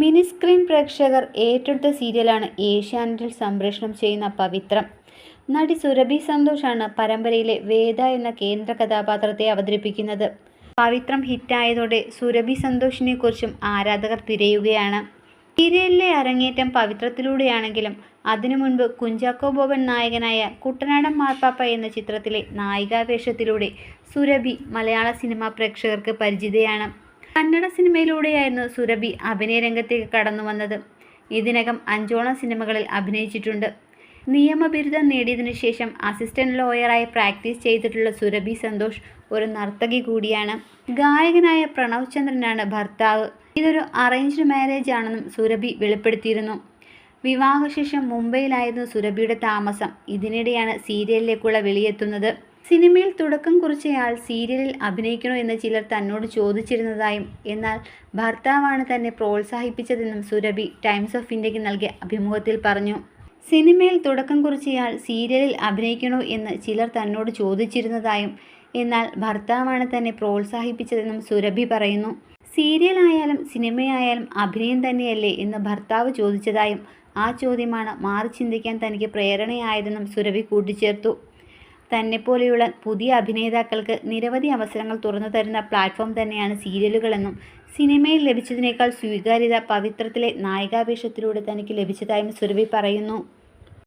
Mini screen പ്രേക്ഷകർ ഏറ്റെടുത്ത സീരിയലാണ് ഏഷ്യാനെറ്റിൽ സംപ്രേഷണം ചെയ്യുന്ന പവിത്രം. നടി സുരഭി സന്തോഷാണ് പരമ്പരയിലെ വേദ എന്ന കേന്ദ്ര കഥാപാത്രത്തെ അവതരിപ്പിക്കുന്നത്. പവിത്രം ഹിറ്റായതോടെ സുരഭി സന്തോഷിനെ കുറിച്ചും ആരാധകർ തിരയുകയാണ്. സീരിയലിലെ അരങ്ങേറ്റം പവിത്രത്തിലൂടെയാണെങ്കിലും അതിനു മുൻപ് കുഞ്ചാക്കോ ബോബൻ നായകനായ കുട്ടനാടൻ മാർപ്പാപ്പ എന്ന ചിത്രത്തിലെ നായികാവേഷത്തിലൂടെ സുരഭി മലയാള സിനിമാ പ്രേക്ഷകർക്ക് പരിചിതയാണ്. കന്നഡ സിനിമയിലൂടെയായിരുന്നു സുരഭി അഭിനയ രംഗത്തേക്ക് കടന്നു വന്നത്. ഇതിനകം അഞ്ചോളം സിനിമകളിൽ അഭിനയിച്ചിട്ടുണ്ട്. നിയമബിരുദം നേടിയതിനു ശേഷം അസിസ്റ്റന്റ് ലോയറായി പ്രാക്ടീസ് ചെയ്തിട്ടുള്ള സുരഭി സന്തോഷ് ഒരു നർത്തകി കൂടിയാണ്. ഗായകനായ പ്രണവ് ചന്ദ്രനാണ് ഭർത്താവ്. ഇതൊരു അറേഞ്ച്ഡ് മാരേജ് ആണെന്നും സുരഭി വെളിപ്പെടുത്തിയിരുന്നു. വിവാഹശേഷം മുംബൈയിലായിരുന്നു സുരഭിയുടെ താമസം. ഇതിനിടെയാണ് സീരിയലിലേക്കുള്ള വെളിയെത്തുന്നത്. സിനിമയിൽ തുടക്കം കുറിച്ചയാൾ സീരിയലിൽ അഭിനയിക്കണോ എന്ന് ചിലർ തന്നോട് ചോദിച്ചിരുന്നതായും എന്നാൽ ഭർത്താവാണ് തന്നെ പ്രോത്സാഹിപ്പിച്ചതെന്നും സുരഭി ടൈംസ് ഓഫ് ഇന്ത്യയ്ക്ക് നൽകിയ അഭിമുഖത്തിൽ പറഞ്ഞു. സിനിമയിൽ തുടക്കം കുറിച്ചയാൾ സീരിയലിൽ അഭിനയിക്കണോ എന്ന് ചിലർ തന്നോട് ചോദിച്ചിരുന്നതായും എന്നാൽ ഭർത്താവാണ് തന്നെ പ്രോത്സാഹിപ്പിച്ചതെന്നും സുരഭി പറയുന്നു. സീരിയലായാലും സിനിമയായാലും അഭിനയം തന്നെയല്ലേ എന്ന് ഭർത്താവ് ചോദിച്ചതായും ആ ചോദ്യമാണ് മാറി ചിന്തിക്കാൻ തനിക്ക് പ്രേരണയായതെന്നും സുരഭി കൂട്ടിച്ചേർത്തു. തന്നെപ്പോലെയുള്ള പുതിയ അഭിനേതാക്കൾക്ക് നിരവധി അവസരങ്ങൾ തുറന്നു തരുന്ന പ്ലാറ്റ്ഫോം തന്നെയാണ് സീരിയലുകളെന്നും സിനിമയിൽ ലഭിച്ചതിനേക്കാൾ സ്വീകാര്യത പവിത്രത്തിലെ നായികാവേഷത്തിലൂടെ തനിക്ക് ലഭിച്ചതായും സുരഭി പറയുന്നു.